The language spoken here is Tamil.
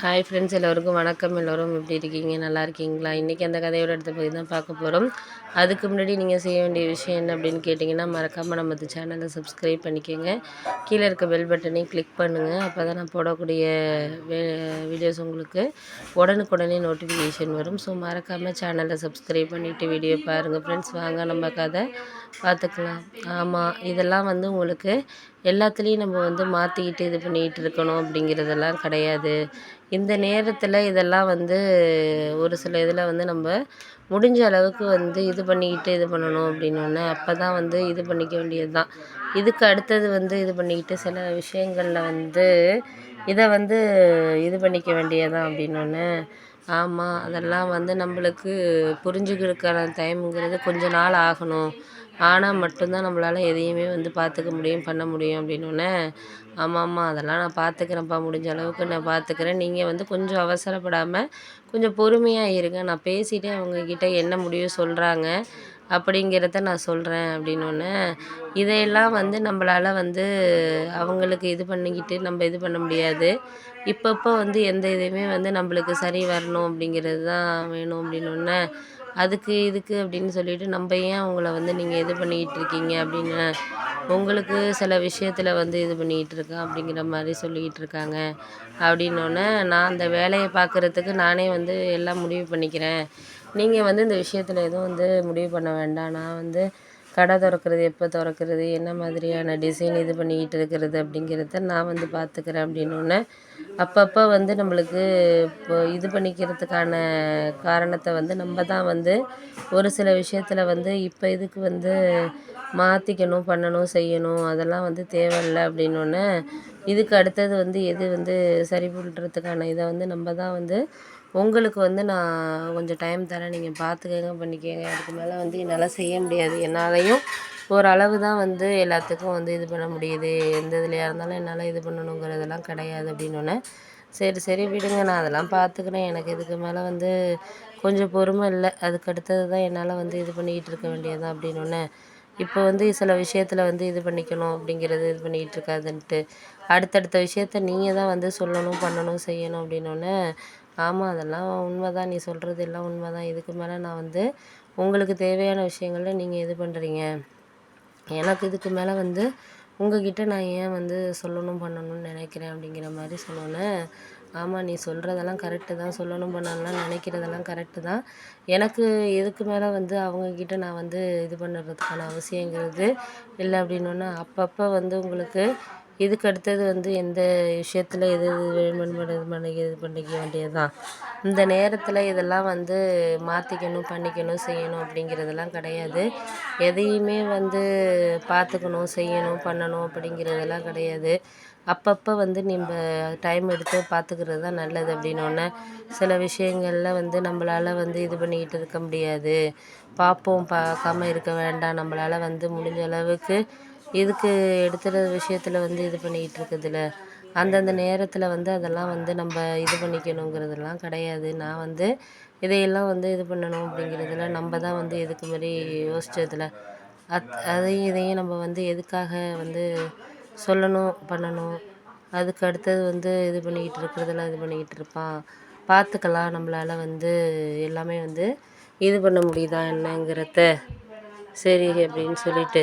ஹாய் ஃப்ரெண்ட்ஸ் எல்லோருக்கும் வணக்கம். எல்லோரும் எப்படி இருக்கீங்க? நல்லா இருக்கீங்களா? இன்றைக்கி அந்த கதையோட இடத்த போய் தான் பார்க்க போகிறோம் அதுக்கு முன்னாடி நீங்கள் செய்ய வேண்டிய விஷயம் என்ன அப்படின்னு கேட்டிங்கன்னா மறக்காமல் நம்ம சேனலை சப்ஸ்கிரைப் பண்ணிக்கோங்க. கீழே இருக்க பெல் பட்டனையும் கிளிக் பண்ணுங்கள் அப்போ தான் நான் போடக்கூடிய வீடியோஸ் உங்களுக்கு உடனுக்குடனே நோட்டிஃபிகேஷன் வரும். ஸோ மறக்காமல் சேனலை சப்ஸ்கிரைப் பண்ணிவிட்டு வீடியோ பாருங்கள் ஃப்ரெண்ட்ஸ் வாங்க நம்ம கதை பார்த்துக்கலாம். ஆமாம் இதெல்லாம் வந்து உங்களுக்கு எல்லாத்துலேயும் நம்ம வந்து மாற்றிக்கிட்டு இது பண்ணிக்கிட்டு இருக்கணும் அப்படிங்கிறதெல்லாம் கிடையாது. இந்த நேரத்தில் இதெல்லாம் வந்து ஒரு சில இதில் வந்து நம்ம முடிஞ்ச அளவுக்கு வந்து இது பண்ணிக்கிட்டு இது பண்ணணும் அப்படின்னோடனே அப்போ தான் வந்து இது பண்ணிக்க வேண்டியது தான் இதுக்கு அடுத்தது வந்து இது பண்ணிக்கிட்டு சில விஷயங்களில் வந்து இதை வந்து இது பண்ணிக்க வேண்டியது தான் அப்படின்னோடனே ஆமாம் அதெல்லாம் வந்து நம்மளுக்கு புரிஞ்சுக்கிறதுக்கான டைமுங்கிறது கொஞ்ச நாள் ஆகணும். ஆனால் மட்டும்தான் நம்மளால் எதையுமே வந்து பார்த்துக்க முடியும் பண்ண முடியும் அப்படின்னோடனே ஆமாம் ஆமாம் அதெல்லாம் நான் பார்த்துக்கிறேன்ப்பா முடிஞ்ச அளவுக்கு நான் பார்த்துக்கிறேன் நீங்கள் வந்து கொஞ்சம் அவசரப்படாமல் கொஞ்சம் பொறுமையாக இருங்க. நான் பேசிவிட்டு அவங்கக்கிட்ட என்ன முடிவு சொல்கிறாங்க அப்படிங்கிறத நான் சொல்கிறேன் அப்படின்னோடனே இதையெல்லாம் வந்து நம்மளால வந்து அவங்களுக்கு இது பண்ணிக்கிட்டு நம்ம இது பண்ண முடியாது. இப்பப்போ வந்து எந்த இதுவுமே வந்து நம்மளுக்கு சரி வரணும் அப்படிங்கிறது தான் வேணும் அப்படின்னோடனே அதுக்கு இதுக்கு அப்படின்னு சொல்லிட்டு நம்ம ஏன் அவங்கள வந்து நீங்கள் இது பண்ணிக்கிட்டு இருக்கீங்க அப்படின்னு உங்களுக்கு சில விஷயத்தில் வந்து இது பண்ணிக்கிட்டு இருக்கேன் அப்படிங்கிற மாதிரி சொல்லிக்கிட்டு இருக்காங்க. அப்படின்னோடனே நான் அந்த வேலையை பார்க்குறதுக்கு நானே வந்து எல்லாம் முடிவு பண்ணிக்கிறேன். நீங்கள் வந்து இந்த விஷயத்தில் எதுவும் வந்து முடிவு பண்ண வேண்டாம். நான் வந்து கடை திறக்கிறது எப்போ திறக்கிறது என்ன மாதிரியான டிசைன் இது பண்ணிக்கிட்டு இருக்கிறது அப்படிங்கிறத நான் வந்து பார்த்துக்கிறேன் அப்படின்னோடனே அப்பப்போ வந்து நம்மளுக்கு இப்போ இது பண்ணிக்கிறதுக்கான காரணத்தை வந்து நம்ம தான் வந்து ஒரு சில விஷயத்தில் வந்து இப்போ இதுக்கு வந்து மாற்றிக்கணும் பண்ணணும் செய்யணும் அதெல்லாம் வந்து தேவையில்ல அப்படின்னோடனே இதுக்கு அடுத்தது வந்து எது வந்து சரி பண்ணுறதுக்கான இதை வந்து நம்ம தான் வந்து உங்களுக்கு வந்து நான் கொஞ்சம் டைம் தரேன். நீங்கள் பார்த்துக்கங்க பண்ணிக்கங்க. அதுக்கு மேலே வந்து என்னால் செய்ய முடியாது. என்னாலையும் ஓரளவு தான் வந்து எல்லாத்துக்கும் வந்து இது பண்ண முடியுது. எந்த இதுலையாக இருந்தாலும் என்னால் இது பண்ணணுங்கிறதெல்லாம் கிடையாது அப்படின்னோடனே சரி சரி விடுங்க. நான் அதெல்லாம் பார்த்துக்கிறேன் எனக்கு இதுக்கு மேலே வந்து கொஞ்சம் பொறுமை இல்லை. அதுக்கு அடுத்தது தான் என்னால் வந்து இது பண்ணிக்கிட்டு இருக்க வேண்டியது தான் அப்படின்னோடனே இப்போ வந்து சில விஷயத்தில் வந்து இது பண்ணிக்கணும் அப்படிங்கிறது இது பண்ணிக்கிட்டு இருக்காதுன்ட்டு அடுத்தடுத்த விஷயத்த நீங்கள் தான் வந்து சொல்லணும் பண்ணணும் செய்யணும் அப்படின்னோடனே ஆமாம் அதெல்லாம் உண்மை தான் நீ சொல்கிறது எல்லாம் உண்மை தான் இதுக்கு மேலே நான் வந்து உங்களுக்கு தேவையான விஷயங்கள நீங்கள் இது பண்ணுறீங்க எனக்கு இதுக்கு மேலே வந்து உங்கக்கிட்ட நான் ஏன் வந்து சொல்லணும் பண்ணணும்னு நினைக்கிறேன் அப்படிங்கிற மாதிரி சொன்னோன்னே ஆமாம் நீ சொல்கிறதெல்லாம் கரெக்டு தான். சொல்லணும் பண்ணணும்லாம் நினைக்கிறதெல்லாம் கரெக்டு தான். எனக்கு இதுக்கு மேலே வந்து அவங்கக்கிட்ட நான் வந்து இது பண்ணுறதுக்கான அவசியங்கிறது இல்லை அப்படின்னோன்னே அப்பப்போ வந்து உங்களுக்கு இதுக்கு அடுத்தது வந்து எந்த விஷயத்தில் எது எது வேணும்னு இது பண்ணிக்க இது பண்ணிக்க வேண்டியது தான் இந்த நேரத்தில் இதெல்லாம் வந்து மாற்றிக்கணும் பண்ணிக்கணும் செய்யணும் அப்படிங்கிறதெல்லாம் கிடையாது. எதையுமே வந்து பார்த்துக்கணும் செய்யணும் பண்ணணும் அப்படிங்கிறதெல்லாம் கிடையாது. அப்பப்போ வந்து நம்ம டைம் எடுத்து பார்த்துக்கிறது தான் நல்லது அப்படின்னோடனே சில விஷயங்களில் வந்து நம்மளால் வந்து இது பண்ணிக்கிட்டு இருக்க முடியாது. பார்ப்போம் பார்க்காம இருக்க வேண்டாம். நம்மளால் வந்து முடிஞ்ச அளவுக்கு இதுக்கு எடுத்துகிற விஷயத்தில் வந்து இது பண்ணிக்கிட்டு இருக்குதுல்ல அந்தந்த நேரத்தில் வந்து அதெல்லாம் வந்து நம்ம இது பண்ணிக்கணுங்கிறதெல்லாம் கிடையாது. நான் வந்து இதையெல்லாம் வந்து இது பண்ணணும் அப்படிங்கிறதுல நம்ம தான் வந்து இதுக்கு மாதிரி யோசித்ததில் அத் அதையும் இதையும் நம்ம வந்து எதுக்காக வந்து சொல்லணும் பண்ணணும்? அதுக்கு அடுத்தது வந்து இது பண்ணிக்கிட்டு இருக்கிறதெல்லாம் இது பண்ணிக்கிட்டு இருப்பான் பார்த்துக்கலாம் நம்மளால வந்து எல்லாமே வந்து இது பண்ண முடியுதா என்னங்கிறத. சரி அப்படின்னு சொல்லிட்டு